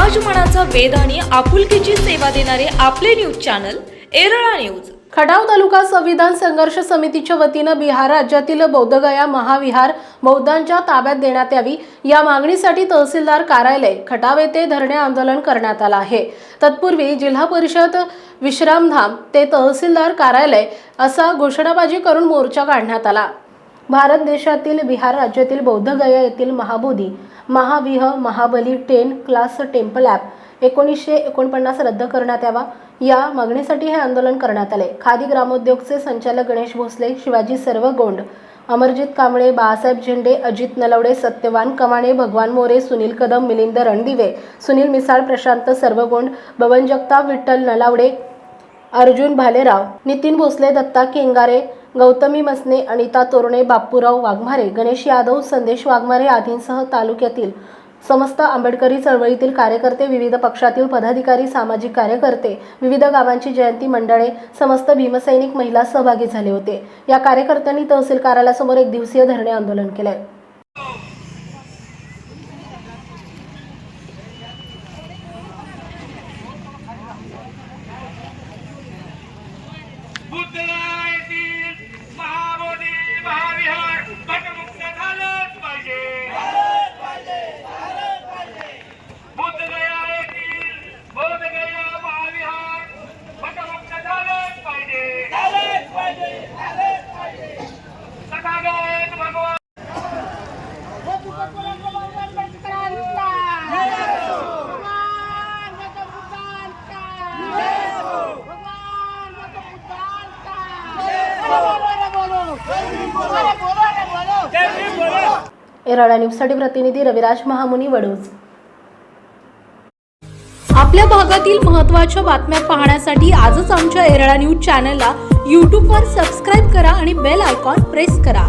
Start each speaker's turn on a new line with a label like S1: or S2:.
S1: समाज मनाचा वेध आणि आपुलकीची सेवा देणारे आपले न्यूज चॅनल एरळा न्यूज.
S2: खडाव तालुका संविधान संघर्ष समितीच्या वतीनं बिहार राज्यातील बौद्धगया महाविहार बौद्धांच्या ताब्यात देण्यात यावी या मागणीसाठी तहसीलदार कार्यालय खटाव येथे धरणे आंदोलन करण्यात आलं आहे. तत्पूर्वी जिल्हा परिषद विश्रामधाम ते तहसीलदार कार्यालय असा घोषणाबाजी करून मोर्चा काढण्यात आला. भारत देशातील बिहार राज्यातील बौद्धगया येथील महाबोधी महाविह महाबली टेन क्लास टेम्पल ॲप एकोणीसशे एकोणपन्नास रद्द करण्यात यावा. या मागणीसाठी हे आंदोलन करण्यात आले. खादी ग्रामोद्योगचे संचालक गणेश भोसले शिवाजी सर्वगोंड अमरजित कांबळे बाळासाहेब झेंडे अजित नलवडे सत्यवान कमाणे भगवान मोरे सुनील कदम मिलिंद रणदिवे सुनील मिसाळ प्रशांत सर्वगोंड बबन जगताप विठ्ठल नलावडे अर्जुन भालेराव नितीन भोसले दत्ता केंगारे गौतमी मसने अनिता तोरणे बाप्पूराव वाघमारे गणेश यादव संदेश वाघमारे आदींसह तालुक्यातील समस्त आंबेडकरी चळवळीतील कार्यकर्ते विविध पक्षातील पदाधिकारी सामाजिक कार्यकर्ते विविध गावांची जयंती मंडळे समस्त भीमसैनिक महिला सहभागी झाले होते. या कार्यकर्त्यांनी तहसील कार्यालयासमोर एक दिवसीय धरणे आंदोलन केले
S3: बुद्धगयातील महाबोधी महाविहार घटमुक्त झालंच पाहिजे बुद्धगया येथील बोधगया महाविहार घटमुक्त झालंच पाहिजे तथागत भगवान
S2: एराडा न्यूजसाठी प्रतिनिधी रविराज महामुनी वडूज. आपल्या भागातील महत्त्वाच्या बातम्या पाहण्यासाठी आजच आमच्या एराडा न्यूज चॅनलला यूट्यूबवर सबस्क्राईब करा आणि बेल आयकॉन प्रेस करा.